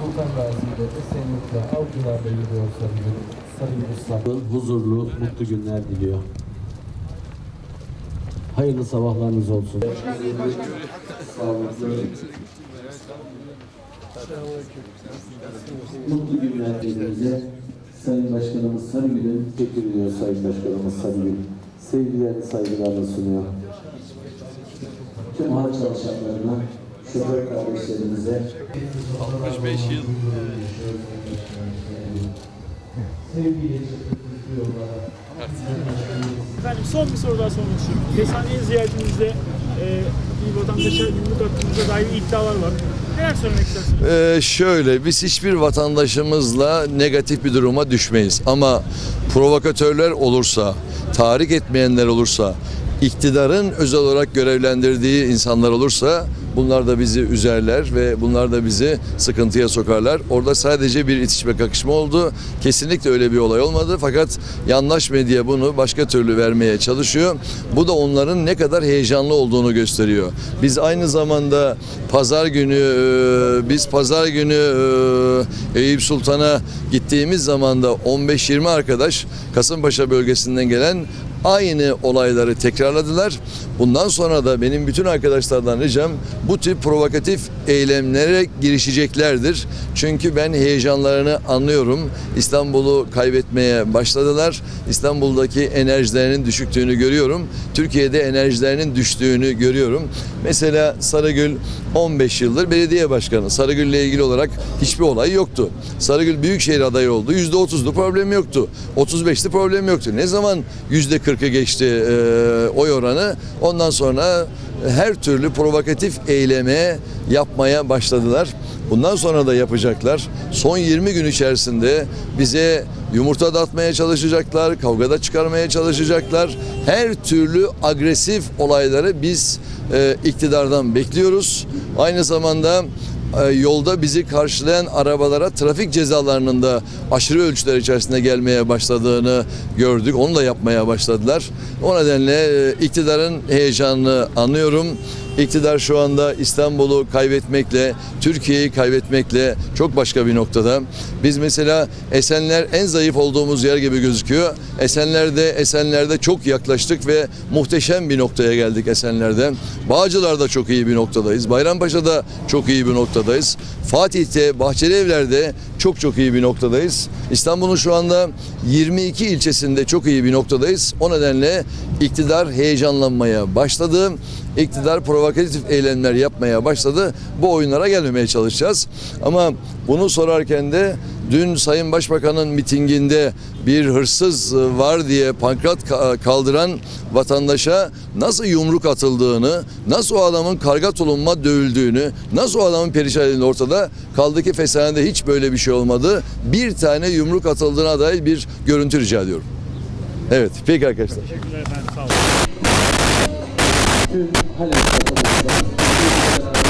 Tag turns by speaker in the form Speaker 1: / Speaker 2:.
Speaker 1: Sultan Gazi'de, Esenyurt'ta, Avcılar'da yürüyor Sarıgül. Sarıgül. Huzurlu, mutlu günler diliyor. Hayırlı sabahlarınız olsun. Sağlıklı, mutlu günler dilimize Sayın Başkanımız Sarıgül'ün teşekkür ediyor Sayın Başkanımız Sarıgül. Sevgilerini, saygılarını sunuyor. Tüm hal çalışanlarına, şoför kardeşlerimize
Speaker 2: 65 yıl
Speaker 3: Efendim son bir soru daha sormak istiyorum. Kesaneye ziyaretimizde e, bir vatandaşa yumruk attığımıza dair iddialar var. Neler söylemek istersiniz?
Speaker 2: Ee, şöyle biz hiçbir vatandaşımızla negatif bir duruma düşmeyiz ama provokatörler olursa, tahrik etmeyenler olursa, iktidarın özel olarak görevlendirdiği insanlar olursa bunlar da bizi üzerler ve bunlar da bizi sıkıntıya sokarlar. Orada sadece bir itişme kakışma oldu. Kesinlikle öyle bir olay olmadı fakat yandaş medya bunu başka türlü vermeye çalışıyor. Bu da onların ne kadar heyecanlı olduğunu gösteriyor. Biz aynı zamanda pazar günü e, biz pazar günü e, Eyüp Sultan'a gittiğimiz zaman da 15-20 arkadaş Kasımpaşa bölgesinden gelen aynı olayları tekrarladılar. Bundan sonra da benim bütün arkadaşlardan ricam bu tip provokatif eylemlere girişeceklerdir. Çünkü ben heyecanlarını anlıyorum. İstanbul'u kaybetmeye başladılar. İstanbul'daki enerjilerinin düşüktüğünü görüyorum. Türkiye'de enerjilerinin düştüğünü görüyorum. Mesela Sarıgül 15 yıldır belediye başkanı. Sarıgül'le ilgili olarak hiçbir olay yoktu. Sarıgül büyükşehir adayı oldu. %30'lu problem yoktu. 35'li problem yoktu. Ne zaman %40'ı geçti e, oy oranı ondan sonra her türlü provokatif eyleme yapmaya başladılar. Bundan sonra da yapacaklar. Son 20 gün içerisinde bize yumurta dağıtmaya çalışacaklar, kavgada çıkarmaya çalışacaklar. Her türlü agresif olayları biz e, iktidardan bekliyoruz. Aynı zamanda yolda bizi karşılayan arabalara trafik cezalarının da aşırı ölçüler içerisinde gelmeye başladığını gördük. Onu da yapmaya başladılar. O nedenle e, iktidarın heyecanını anlıyorum. İktidar şu anda İstanbul'u kaybetmekle, Türkiye'yi kaybetmekle çok başka bir noktada. Biz mesela Esenler en zayıf olduğumuz yer gibi gözüküyor. Esenler'de Esenler'de çok yaklaştık ve muhteşem bir noktaya geldik Esenler'de. Bağcılar'da çok iyi bir noktadayız. Bayrampaşa'da çok iyi bir noktadayız. Fatih'te, Bahçelievler'de çok çok iyi bir noktadayız. İstanbul'un şu anda 22 ilçesinde çok iyi bir noktadayız. O nedenle iktidar heyecanlanmaya başladı. İktidar provokatif eylemler yapmaya başladı. Bu oyunlara gelmemeye çalışacağız. Ama bunu sorarken de dün Sayın Başbakan'ın mitinginde bir hırsız var diye pankrat ka- kaldıran vatandaşa nasıl yumruk atıldığını, nasıl o adamın karga tulumma dövüldüğünü, nasıl o adamın perişan edildiğini ortada kaldı ki Feshane'de hiç böyle bir şey olmadı. Bir tane yumruk atıldığına dair bir görüntü rica ediyorum. Evet, peki arkadaşlar.
Speaker 3: Teşekkürler efendim. Sağ olun.
Speaker 1: Tüm vatandaşlarına